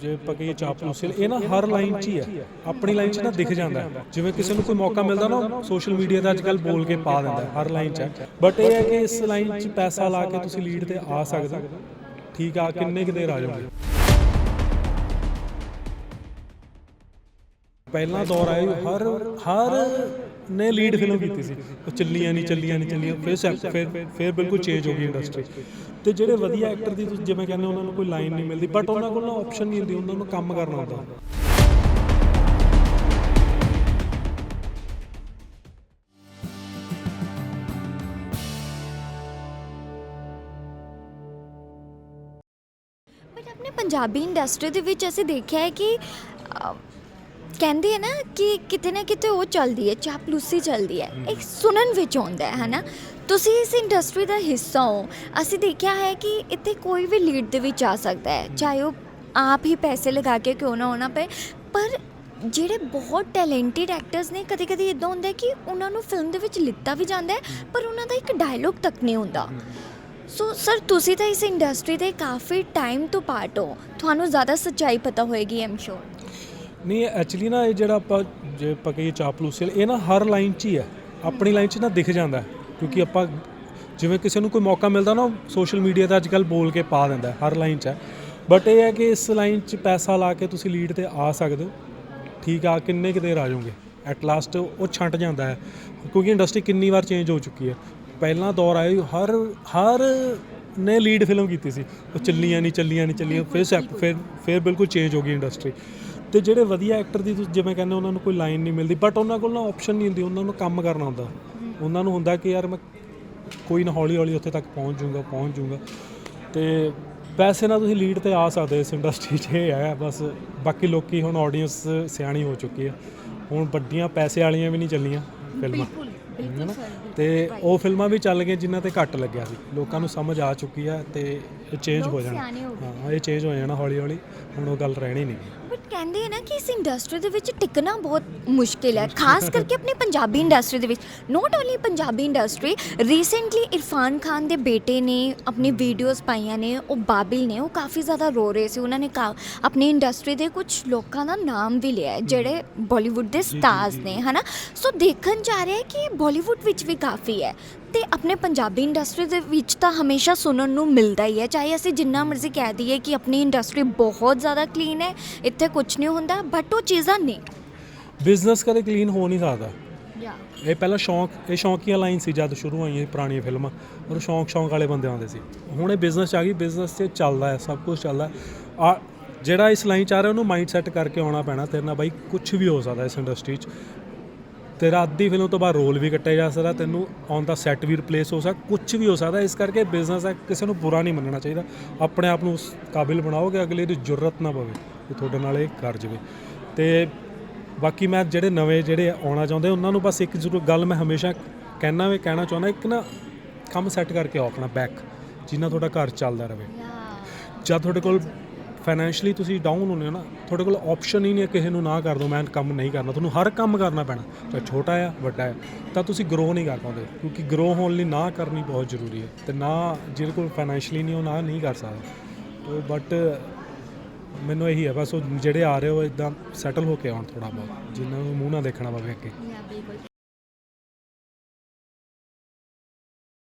ਜੇ ਪਕੀ ਚਾਪਲੂਸੀ ਇਹ ਨਾ ਹਰ ਲਾਈਨ 'ਚ ਹੀ ਹੈ। ਆਪਣੀ ਲਾਈਨ 'ਚ ਨਾ ਦਿਖ ਜਾਂਦਾ ਹੈ। ਜਿਵੇਂ ਕਿਸੇ ਨੂੰ ਕੋਈ ਮੌਕਾ ਮਿਲਦਾ ਨਾ ਸੋਸ਼ਲ ਮੀਡੀਆ ਤੇ ਅੱਜਕੱਲ ਬੋਲ ਕੇ ਪਾ ਦਿੰਦਾ ਹਰ ਲਾਈਨ 'ਚ ਬਟ ਇਹ ਹੈ ਕਿ ਇਸ ਲਾਈਨ 'ਚ ਪੈਸਾ ਲਾ ਕੇ ਤੁਸੀਂ ਲੀਡ ਤੇ ਆ ਸਕਦੇ ਹੋ। ਠੀਕ ਆ, ਕਿੰਨੇ ਕੁ ਦੇਰ ਆ ਜਾਓਗੇ? ਪਹਿਲਾ ਦੌਰ ਆਇਆ ਹਰ ਹਰ ਨੇ ਲੀਡ ਫਿਲਮ ਕੀਤੀ ਸੀ। ਉਹ ਚੱਲੀਆਂ ਨਹੀਂ ਚੱਲੀਆਂ ਨਹੀਂ ਚੱਲੀਆਂ। ਫਿਰ ਫਿਰ ਫਿਰ ਬਿਲਕੁਲ ਚੇਂਜ ਹੋ ਗਈ ਇੰਡਸਟਰੀ ਤੇ ਜਿਹੜੇ ਵਧੀਆ ਐਕਟਰ ਦੀ ਜਿਵੇਂ ਕਹਿੰਦੇ ਉਹਨਾਂ ਨੂੰ ਕੋਈ ਲਾਈਨ ਨਹੀਂ ਮਿਲਦੀ। ਬਟ ਉਹਨਾਂ ਕੋਲ ਨਾ ਆਪਸ਼ਨ ਨਹੀਂ ਹੁੰਦੀ, ਉਹਨਾਂ ਨੂੰ ਕੰਮ ਕਰਨਾ ਹੁੰਦਾ। ਬਟ ਆਪਣੇ ਪੰਜਾਬੀ ਇੰਡਸਟਰੀ ਦੇ ਵਿੱਚ ਅਸੀਂ ਦੇਖਿਆ ਹੈ ਕਿ ਕਹਿੰਦੇ ਆ ਨਾ ਕਿ ਕਿਤੇ ਨਾ ਕਿਤੇ ਉਹ ਚੱਲਦੀ ਹੈ ਚਾਪਲੂਸੀ ਚੱਲਦੀ ਹੈ। ਇੱਕ ਸੁਣਨ ਵਿੱਚ ਆਉਂਦਾ ਹੈ ਹਨਾ? ਤੁਸੀਂ ਇਸ ਇੰਡਸਟਰੀ ਦਾ ਹਿੱਸਾ ਹੋ। ਅਸੀਂ ਦੇਖਿਆ ਹੈ ਕਿ ਇੱਥੇ ਕੋਈ ਵੀ ਲੀਡ ਦੇ ਵਿੱਚ ਆ ਸਕਦਾ ਹੈ। ਚਾਹੇ ਉਹ ਆਪ ਹੀ ਪੈਸੇ ਲਗਾ ਕੇ ਕਿਉਂ ਨਾ ਹੋਣਾ ਪਏ ਪਰ ਜਿਹੜੇ ਬਹੁਤ ਟੈਲੈਂਟਡ ਐਕਟਰਸ ਨੇ ਕਦੇ ਕਦੇ ਇਦਾਂ ਹੁੰਦਾ ਹੈ ਕਿ ਉਹਨਾਂ ਨੂੰ ਫਿਲਮ ਦੇ ਵਿੱਚ ਲਿੱਤਾ ਵੀ ਜਾਂਦਾ ਹੈ ਪਰ ਉਹਨਾਂ ਦਾ ਇੱਕ ਡਾਇਲੋਗ ਤੱਕ ਨਹੀਂ ਹੁੰਦਾ। ਸੋ ਸਰ ਤੁਸੀਂ ਤਾਂ ਇਸ ਇੰਡਸਟਰੀ ਦੇ ਕਾਫੀ ਟਾਈਮ ਤੋਂ ਪਾਰਟ ਹੋ। ਤੁਹਾਨੂੰ ਜ਼ਿਆਦਾ ਸੱਚਾਈ ਪਤਾ ਹੋਏਗੀ ਐਮ ਸ਼ੋਰ ਨਹੀਂ ਐਕਚੁਅਲੀ ਨਾ ਇਹ ਜਿਹੜਾ ਆਪਾਂ ਜੇ ਆਪਾਂ ਕਹੀਏ ਚਾਪਲੂਸੀ ਇਹ ਨਾ ਹਰ ਲਾਈਨ 'ਚ ਹੀ ਹੈ। ਆਪਣੀ ਲਾਈਨ 'ਚ ਨਾ ਦਿਖ ਜਾਂਦਾ ਕਿਉਂਕਿ ਆਪਾਂ ਜਿਵੇਂ ਕਿਸੇ ਨੂੰ ਕੋਈ ਮੌਕਾ ਮਿਲਦਾ ਨਾ ਸੋਸ਼ਲ ਮੀਡੀਆ ਤੇ ਅੱਜਕੱਲ ਬੋਲ ਕੇ ਪਾ ਦਿੰਦਾ ਹਰ ਲਾਈਨ 'ਚ ਹੈ। ਬਟ ਇਹ ਹੈ ਕਿ ਇਸ ਲਾਈਨ 'ਚ ਪੈਸਾ ਲਾ ਕੇ ਤੁਸੀਂ ਲੀਡ ਤੇ ਆ ਸਕਦੇ ਹੋ। ਠੀਕ ਆ, ਕਿੰਨੇ ਕੁ ਦੇਰ ਆ ਜਾਓਗੇ? ਐਟ ਲਾਸਟ ਉਹ ਛੰਟ ਜਾਂਦਾ ਹੈ, ਕਿਉਂਕਿ ਇੰਡਸਟਰੀ ਕਿੰਨੀ ਵਾਰ ਚੇਂਜ ਹੋ ਚੁੱਕੀ ਹੈ। ਪਹਿਲਾਂ ਦੌਰ ਆਇਆ ਹਰ ਹਰ ਨੇ ਲੀਡ ਫਿਲਮ ਕੀਤੀ ਸੀ। ਉਹ ਚੱਲੀਆਂ ਨਹੀਂ ਚੱਲੀਆਂ ਨਹੀਂ ਚੱਲੀਆਂ, ਫਿਰ ਸੈ- ਫਿਰ ਫਿਰ ਬਿਲਕੁਲ ਚੇਂਜ ਹੋ ਗਈ ਇੰਡਸਟਰੀ ਤੇ ਜਿਹੜੇ ਵਧੀਆ ਐਕਟਰ ਦੀ ਤੁਸੀਂ, ਜਿਵੇਂ ਕਹਿੰਦੇ ਉਹਨਾਂ ਨੂੰ ਕੋਈ ਲਾਈਨ ਨਹੀਂ ਮਿਲਦੀ ਬਟ ਉਹਨਾਂ ਕੋਲ ਨਾ ਆਪਸ਼ਨ ਨਹੀਂ ਹੁੰਦੀ, ਉਹਨਾਂ ਨੂੰ ਕੰਮ ਕਰਨਾ ਹੁੰਦਾ। ਉਹਨਾਂ ਨੂੰ ਹੁੰਦਾ ਕਿ ਯਾਰ ਮੈਂ ਕੋਈ ਨਾ ਹੌਲੀ ਹੌਲੀ ਉੱਥੇ ਤੱਕ ਪਹੁੰਚ ਜਾਊਂਗਾ ਪਹੁੰਚ ਜਾਊਂਗਾ। ਤੇ ਪੈਸੇ ਨਾਲ ਤੁਸੀਂ ਲੀਡ ਤੇ ਆ ਸਕਦੇ ਇਸ ਇੰਡਸਟਰੀ 'ਚ, ਇਹ ਹੈ, ਬਸ ਬਾਕੀ ਲੋਕੀ ਹੁਣ ਆਡੀਅנס ਸਿਆਣੀ ਹੋ ਚੁੱਕੀ ਆ। ਹੁਣ ਵੱਡੀਆਂ ਪੈਸੇ ਵਾਲੀਆਂ ਵੀ ਨਹੀਂ ਚੱਲੀਆਂ ਫਿਲਮਾਂ। ਬਿਲਕੁਲ ਤੇ ਉਹ ਫਿਲਮਾਂ ਵੀ ਚੱਲ ਗਈਆਂ ਜਿਨ੍ਹਾਂ ਤੇ ਘੱਟ ਲੱਗਿਆ ਸੀ। ਲੋਕਾਂ ਨੂੰ ਸਮਝ ਆ ਚੁੱਕੀ ਹੈ ਤੇ ਇਹ ਚੇਂਜ ਹੋ ਜਾਣਾ। ਸਿਆਣੇ ਹੋ। ਹਾਂ ਇਹ ਚੇਂਜ ਹੋ ਜਾਣਾ ਹੌਲੀ ਹੌਲੀ ਹੁਣ ਉਹ ਗੱਲ ਰਹਿਣੀ ਨਹੀਂ ਬਟ ਕਹਿੰਦੇ ਆ ਨਾ ਕਿ ਇਸ ਇੰਡਸਟਰੀ ਦੇ ਵਿੱਚ ਟਿਕਣਾ ਬਹੁਤ ਮੁਸ਼ਕਿਲ ਹੈ ਖਾਸ ਕਰਕੇ ਆਪਣੀ ਪੰਜਾਬੀ ਇੰਡਸਟਰੀ ਦੇ ਵਿੱਚ। Not only Punjabi industry recently Irfan Khan ਦੇ ਬੇਟੇ ਨੇ ਆਪਣੀ ਵੀਡੀਓਜ਼ ਪਾਈਆਂ ਨੇ ਉਹ ਬਾਬਿਲ ਨੇ ਉਹ ਕਾਫੀ ਜ਼ਿਆਦਾ ਰੋ ਰਹੇ ਸੀ। ਉਹਨਾਂ ਨੇ ਕਾ- ਆਪਣੀ ਇੰਡਸਟਰੀ ਦੇ ਕੁਝ ਲੋਕਾਂ ਦਾ ਨਾਮ ਵੀ ਲਿਆ ਹੈ ਜਿਹੜੇ ਬਾਲੀਵੁੱਡ ਦੇ ਸਟਾਰਸ ਨੇ ਹਨਾ? ਸੋ ਦੇਖਣ ਜਾ ਰਿਹਾ ਹੈ ਕਿ ਬਾਲੀਵੁੱਡ ਵਿੱਚ ਵੀ ਕਾਫੀ ਹੈ ਤੇ ਆਪਣੇ ਪੰਜਾਬੀ ਇੰਡਸਟਰੀ ਦੇ ਵਿੱਚ ਤਾਂ ਹਮੇਸ਼ਾ ਸੁਣਨ ਨੂੰ ਮਿਲਦਾ ਹੀ ਹੈ ਚਾਹੇ ਅਸੀਂ ਜਿੰਨਾ ਮਰਜ਼ੀ ਕਹਿ ਦਈਏ ਕਿ ਆਪਣੀ ਇੰਡਸਟਰੀ ਬਹੁਤ ਜ਼ਿਆਦਾ ਕਲੀਨ ਹੈ ਇੱਥੇ ਕੁਝ ਨਹੀਂ ਹੁੰਦਾ ਬਟ ਉਹ ਚੀਜ਼ਾਂ ਨਹੀਂ ਬਿਜ਼ਨਸ ਕਦੇ ਕਲੀਨ ਹੋ ਨਹੀਂ ਸਕਦਾ। ਯਾ ਇਹ ਪਹਿਲਾਂ ਸ਼ੌਂਕ ਇਹ ਸ਼ੌਂਕੀਆ ਲਾਈਨ ਸੀ ਜਦ ਸ਼ੁਰੂ ਹੋਈਆਂ ਪੁਰਾਣੀਆਂ ਫਿਲਮਾਂ ਔਰ ਸ਼ੌਂਕ ਸ਼ੌਂਕ ਵਾਲੇ ਬੰਦੇ ਆਉਂਦੇ ਸੀ। ਹੁਣ ਇਹ ਬਿਜ਼ਨਸ ਆ ਗਈ ਬਿਜ਼ਨਸ 'ਚ ਚੱਲਦਾ ਹੈ ਸਭ ਕੁਝ ਚੱਲਦਾ। ਆ ਜਿਹੜਾ ਇਸ ਲਾਈਨ ਚ ਆ ਰਿਹਾ ਉਹਨੂੰ ਮਾਈਂਡ ਸੈੱਟ ਕਰਕੇ ਆਉਣਾ ਪੈਣਾ ਤੇਰੇ ਨਾਲ ਬਾਈ ਕੁਝ ਵੀ ਹੋ ਸਕਦਾ ਇਸ ਇੰਡਸਟਰੀ 'ਚ। ਤੇਰਾ ਅੱਧੀ ਫਿਲਮ ਤੋਂ ਬਾਅਦ ਰੋਲ ਵੀ ਕੱਟਿਆ ਜਾ ਸਕਦਾ ਤੈਨੂੰ ਔਨ ਦਾ ਸੈੱਟ ਵੀ ਰਿਪਲੇਸ ਹੋ ਸਕਦਾ ਕੁਝ ਵੀ ਹੋ ਸਕਦਾ ਇਸ ਕਰਕੇ ਬਿਜ਼ਨਸ ਹੈ ਕਿਸੇ ਨੂੰ ਬੁਰਾ ਨਹੀਂ ਮੰਨਣਾ ਚਾਹੀਦਾ। ਆਪਣੇ ਆਪ ਨੂੰ ਉਸ ਕਾਬਿਲ ਬਣਾਓਗੇ ਅਗਲੇ ਦੀ ਜ਼ਰੂਰਤ ਨਾ ਪਵੇ ਕਿ ਤੁਹਾਡੇ ਨਾਲ ਇਹ ਕਰ ਜਾਵੇ। ਤੇ ਬਾਕੀ ਮੈਂ ਜਿਹੜੇ ਨਵੇਂ ਜਿਹੜੇ ਆਉਣਾ ਚਾਹੁੰਦੇ ਉਹਨਾਂ ਨੂੰ ਬਸ ਇੱਕ ਜ਼ਰੂਰ ਗੱਲ ਮੈਂ ਹਮੇਸ਼ਾ ਕਹਿਣਾ ਵੀ ਕਹਿਣਾ ਚਾਹੁੰਦਾ ਇੱਕ ਨਾ ਕੰਮ ਸੈੱਟ ਕਰਕੇ ਆਓ ਆਪਣਾ ਬੈਕ ਜਿੰਨਾ ਤੁਹਾਡਾ ਘਰ ਚੱਲਦਾ ਰਹੇ। ਜਦ ਤੁਹਾਡੇ ਕੋਲ ਫਾਈਨੈਂਸ਼ਲੀ ਤੁਸੀਂ ਡਾਊਨ ਹੁੰਦੇ ਹੋ ਨਾ, ਤੁਹਾਡੇ ਕੋਲ ਆਪਸ਼ਨ ਹੀ ਨਹੀਂ ਹੈ ਕਿਸੇ ਨੂੰ ਨਾ ਕਰ ਦੋ, ਮੈਂ ਕੰਮ ਨਹੀਂ ਕਰਨਾ, ਤੁਹਾਨੂੰ ਹਰ ਕੰਮ ਕਰਨਾ ਪੈਣਾ, ਚਾਹੇ ਛੋਟਾ ਆ, ਵੱਡਾ ਹੈ ਤਾਂ ਤੁਸੀਂ ਗਰੋ ਨਹੀਂ ਕਰ ਪਾਉਂਦੇ, ਕਿਉਂਕਿ ਗਰੋ ਹੋਣ ਲਈ ਨਾ ਕਰਨੀ ਬਹੁਤ ਜ਼ਰੂਰੀ ਹੈ ਤੇ ਨਾ ਜਿਹਦੇ ਕੋਲ ਫਾਈਨੈਂਸ਼ਲੀ ਨਹੀਂ ਉਹ ਨਾ ਨਹੀਂ ਕਰ ਸਕਦਾ। ਤੋ ਬਟ ਮੈਨੂੰ ਇਹੀ ਹੈ, ਬਸ ਉਹ ਜਿਹੜੇ ਆ ਰਹੇ ਹੋ ਇਦਾਂ ਸੈਟਲ ਹੋ ਕੇ ਆਉਣ ਥੋੜਾ ਬਹੁਤ ਜਿਨ੍ਹਾਂ ਨੂੰ ਮੂੰਹ ਨਾ ਦੇਖਣਾ ਪਵੇ ਅੱਗੇ।